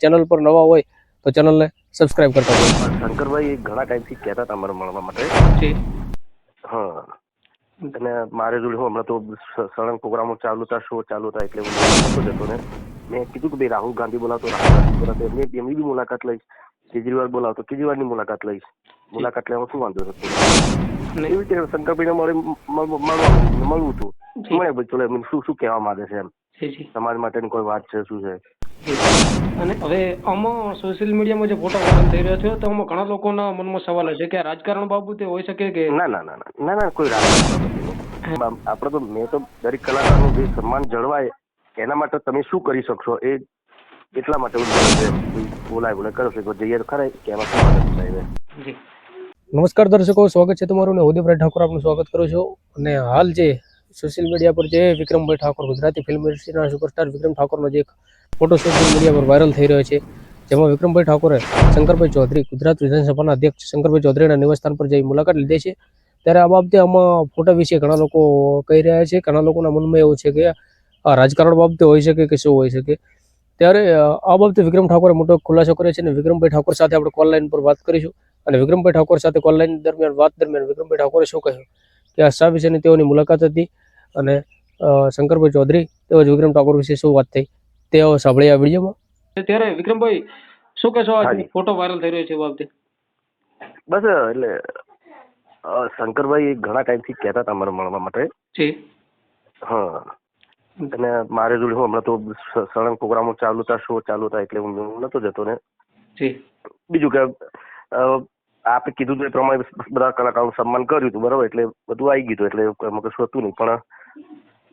Channel પર નવા હોય તો ચેનલને સબસ્ક્રાઇબ કરતા હોય શંકરભાઈ ઘણા ટાઈમથી કહેતા હતા મારે મળવા માટે. હા. અને મારે જોડે હું હમણાં તો સળંગ પ્રોગ્રામો ચાલુ હતા શો ચાલુ હતા એટલે હું જતો ને. મેં કીધું કે ભાઈ રાહુલ ગાંધી બોલાવતો રાહુલ ગાંધી બોલાવતો એમની એમની બી મુલાકાત લઈશ. કેજરીવાલ બોલાવતો કેજરીવાલની મુલાકાત લઈશ. મુલાકાત લેવામાં શું વાંધો નથી. એવી રીતે શંકરભાઈને મળે મળવાનું મળવું હતું. મળે ભાઈ ચલો એમને શું શું કહેવા માંગે છે એમ? સમાજ માટેની કોઈ વાત છે શું છે. અને હવે આમાં સોશિયલ મીડિયામાં જે ફોટા વાયરલ થઈ રહ્યો છે તો આમાં ઘણા લોકોના મનમાં સવાલ છે કે આ રાજકારણ બાબતે હોઈ શકે કે ના ના ના ના ના ના કોઈ રાજકારણ આપણે તો મેં તો દરેક કલાકારનું જે સન્માન જળવાય એના માટે તમે શું કરી શકશો એ એટલા માટે. બોલાય બોલે કરો છો જઈએ તો ખરા કે એમાં શું મદદ થાય એમ. નમસ્કાર દર્શકો સ્વાગત છે તમારું ને ઉદયભાઈ ઠાકોર આપનું સ્વાગત કરું છું અને હાલ જે સોશિયલ મીડિયા પર જે વિક્રમભાઈ ઠાકોર ગુજરાતી ફિલ્મ ઇન્ડસ્ટ્રીના સુપરસ્ટાર વિક્રમ ઠાકોરનો જે એક ફોટો સોશિયલ મીડિયા પર વાયરલ થઈ રહ્યો છે, જેમાં વિક્રમભાઈ ઠાકોરે શંકરભાઈ ચૌધરી, ગુજરાત વિધાનસભાના અધ્યક્ષ શંકરભાઈ ચૌધરીના નિવાસસ્થાન પર જઈ મુલાકાત લીધી છે. ત્યારે આ બાબતે આમાં ફોટા વિશે ઘણા લોકો કહી રહ્યા છે, ઘણા લોકોના મનમાં એવું છે કે આ રાજકારણ બાબતે હોઈ શકે કે શું હોઈ શકે. ત્યારે આ બાબતે વિક્રમ ઠાકોરે મોટો ખુલાસો કર્યો છે અને વિક્રમભાઈ ઠાકોર સાથે આપણે કોલ લાઈન પર વાત કરીશું. અને વિક્રમભાઈ ઠાકોર સાથે કોલ લાઈન દરમિયાન, વાત દરમિયાન વિક્રમભાઈ ઠાકોરે શું કહ્યું? કે આ શા વિશેની તેઓની મુલાકાત હતી અને શંકરભાઈ ચૌધરી તેમજ વિક્રમ ઠાકોર વિશે શું વાત થઈ? તેઓ સાંભળી આ વિડીયોમાં ત્યારે વિક્રમભાઈ શું કહેશો આ ફોટો વાયરલ થઈ રહ્યો છે બાબતે? બસ એટલે અ, શંકરભાઈ ઘણા ટાઈમથી કહેતા હતા મારે મળવા માટે. જી. હા. અને મારે જોડે હું હમણાં તો સળંગ પ્રોગ્રામો ચાલુ હતા શો ચાલુ હતા એટલે હું નતો જતો ને. જી. બીજું કે આપે કીધું એ પ્રમાણે બધા કલાકારોનું સન્માન કર્યું હતું બરાબર? એટલે બધું આવી ગયું એટલે એમાં કશું હતું નહીં પણ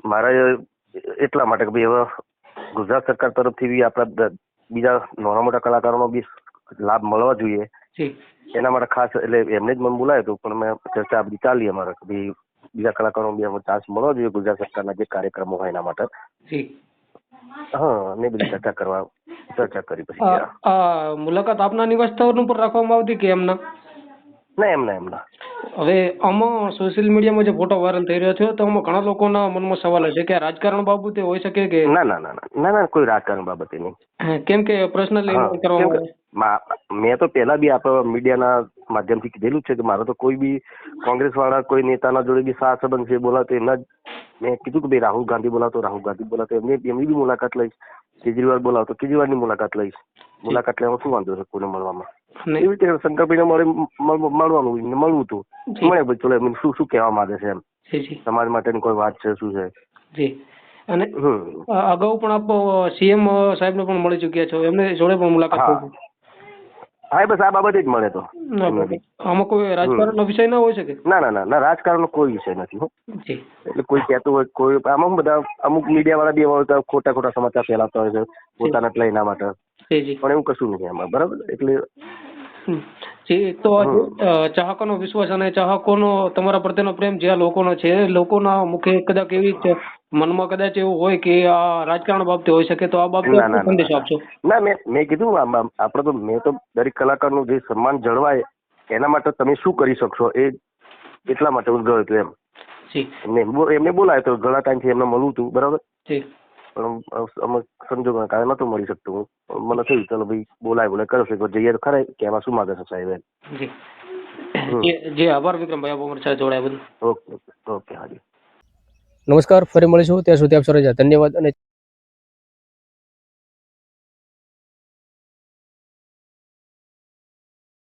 મારે એટલા માટે કે ભાઈ હવે ગુજરાત સરકાર તરફથી બી આપણા બીજા નાના મોટા કલાકારોનો બી લાભ મળવા જોઈએ. એના માટે ખાસ એટલે એમને જ મને બોલાયો હતું પણ મેં ચર્ચા બધી ચાલી અમારે. બીજા કલાકારો બી ચાન્સ મળવો જોઈએ ગુજરાત સરકારના જે કાર્યક્રમો હોય એના માટે. હા ને બધી ચર્ચા કરવા ચર્ચા કરી પછી મુલાકાત આપના નિવાસ સ્થળ ઉપર રાખવામાં આવતી કે એમના? ના એમના એમના હવે આમાં સોશિયલ મીડિયામાં જે ફોટો વાયરલ થઈ રહ્યો છે તો આમાં ઘણા લોકોના મનમાં સવાલ છે કે રાજકારણ બાબતે હોઈ શકે કે? ના ના ના ના ના ના કોઈ રાજકારણ બાબતે નહીં. કેમ કે પર્સનલી મા- તો પહેલા બી આપણે મીડિયાના માધ્યમથી કીધેલું છે કે મારો તો કોઈ બી કોંગ્રેસ વાળા કોઈ નેતાના જોડે બી સાથ સંબંધ છે બોલાવતો એમના જ મેં કીધું કે ભાઈ રાહુલ ગાંધી બોલાવતો રાહુલ ગાંધી બોલાતો એમની એમની બી મુલાકાત લઈશ. કેજરીવાલ બોલાવતો કેજરીવાલની મુલાકાત લઈશ. મુલાકાત લેવા શું વાંધો છે કોઈને મળવામાં. એવી રીતે શંકરભાઈને મળે મળ- મળવાનું એમને મળવું હતું મળે પછી ચલો એમને શું શું કહેવા માંગે છે એમ. સમાજ માટેની કોઈ વાત છે શું છે? જી. અને અગાઉ પણ આપ સીએમ સાહેબને પણ મળી ચૂક્યા છો. એમને જોડે પણ મુલાકાત હા. બસ આ બાબતે જ મળે તો. આમાં કોઈ રાજકારણનો વિષય ના હોય શકે? ના ના ના ના રાજકારણનો કોઈ વિષય નથી હો. એટલે કોઈ કહેતું હોય કોઈ આમાં બધા અમુક મીડિયા વાળા બી એવા હોય ખોટા ખોટા સમાચાર ફેલાવતા હોય છે પોતાના જ લઈને માટે. પણ એવું કશું નથી એમાં બરાબર? એટલે જી તો ચાહકોનો વિશ્વાસ અને ચાહકોનો તમારા પ્રત્યેનો પ્રેમ જે આ લોકોનો છે લોકોના મુખે કદાચ એવી મનમાં કદાચ એવું હોય કે આ રાજકારણ બાબતે હોઈ શકે તો આ બાબતે સંદેશો આપશો. ના મેં મેં કીધું આમ- આમ આપણે તો મેં તો દરેક કલાકારનું જે સન્માન જળવાય એના માટે તમે શું કરી શકશો? એ એટલા માટે હું ગયો હતો એમ. એમને બોલાયો તો ઘણા ટાઈમથી એમને મળવું હતું બરાબર? જી. પણ અમુક સંજોગોના કારણે નહોતું મળી શકતું. મને થયું ચલો ભાઈ બોલાય બોલાય કરો છો. જઈએ તો ખરા કે એમાં શું માગે છે સાહેબ એમ. જી. જી જી આભાર વિક્રમભાઈ આપ અમારી સાથે જોડાયા બધું ઓકે ઓકે ઓકે હાજી. નમસ્કાર ફરી મળીશું. ત્યાં સુધી આપ સૌ ધન્યવાદ અને